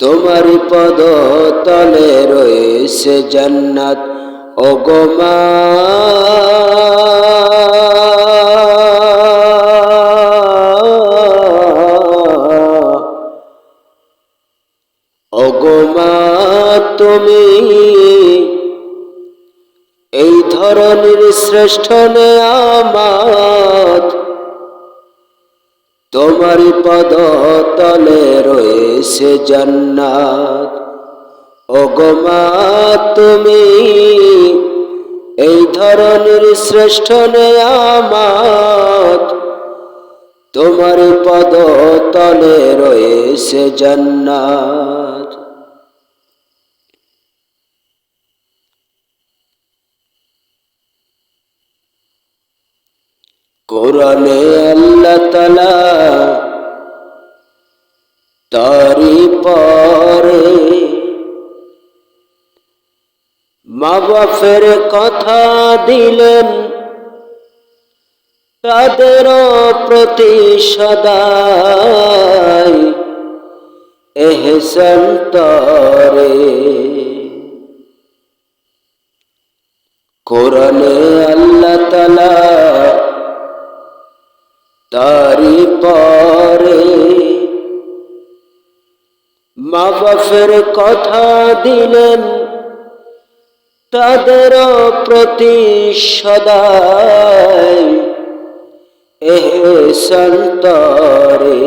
তোমার পদ তলে রয়েছে জান্নাত। ওগমা ওগমা তুমি এই ধরনের শ্রেষ্ঠ নেয়ামাত তোমার পদ তলে রয়েছে জান্নাত। ওগমা তুমি এই ধরনের শ্রেষ্ঠ নেয়ামাত। তোমার পদ তলে রয়েছে জান্নাত। কোরআনে আল্লাহ তালা তারি পরে মা বাপের কথা দিলেন, তাদের প্রতি সদাই এহসান তরে। কোরআনে আল্লাহ তালা তারি পরে মা বাপের কথা দিলেন তাদের প্রতি সদাই এহে সন্তরে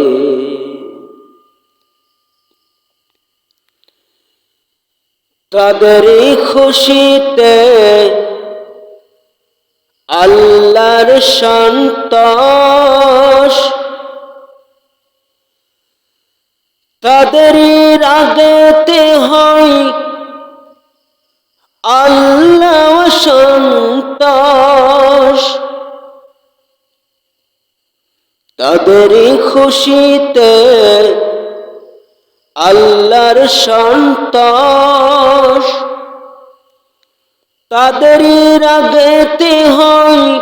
তাদেরই খুশিতে আল্লাহর সন্তোষ। তাদেরই রাগেতে হয় আল্লাহ সন্তোষ। তাদেরই খুশিতে আল্লাহর সন্তোষ। তাদেরই রাগেতে হয়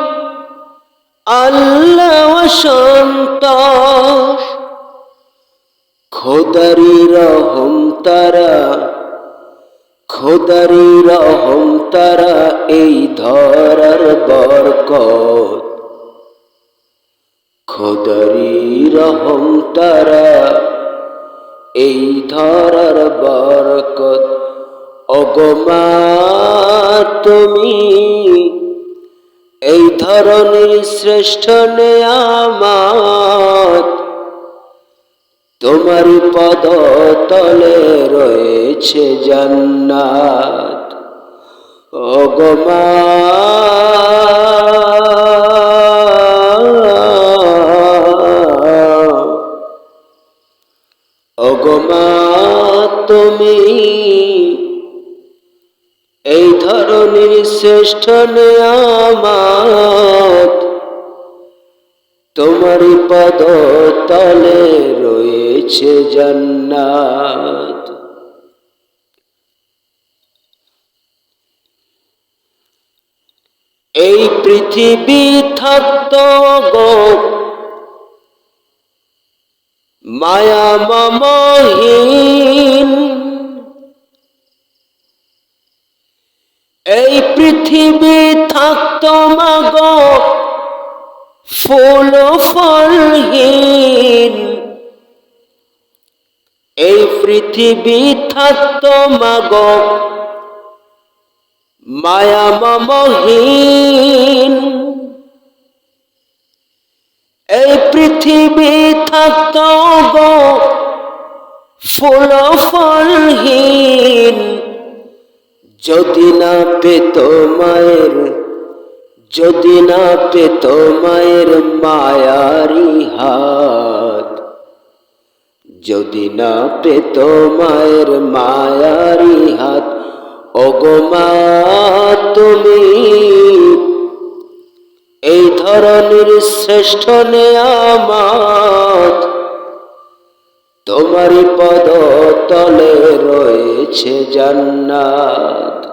আল্লাহ সন্তোষ খোদারি রহম তারা, খোদারি রহম তারা এই ধরার বরকত। খোদারি রহম তারা এই ধরার বরকত। অগমা তুমি এই ধরনের শ্রেষ্ঠ নেয়ামাত তোমার পদ তলে রয়েছে জান্নাত। অগমা অগমা তুমি এই ধরনের শ্রেষ্ঠ নেয়ামাত তোমার পদ তলে রয়েছে জান্নাত। এই পৃথিবী থাকত গো। মায়া মমহীন এই পৃথিবী থাকত মাগ ফুল ফলহীন। এই পৃথিবী থাকত মাগ মায়া মমহীন। এই পৃথিবী থাকত গো ফুল ফলহীন। যদি না পেত মায়ের, যদি না পেত মায়ের মায়ারি হাত, যদি না পেত মায়ের মায়ারি হাত অগমা তুমি এই ধরনের শ্রেষ্ঠ নেয়ামাত তোমার পদ তলে রয়েছে জান্নাত।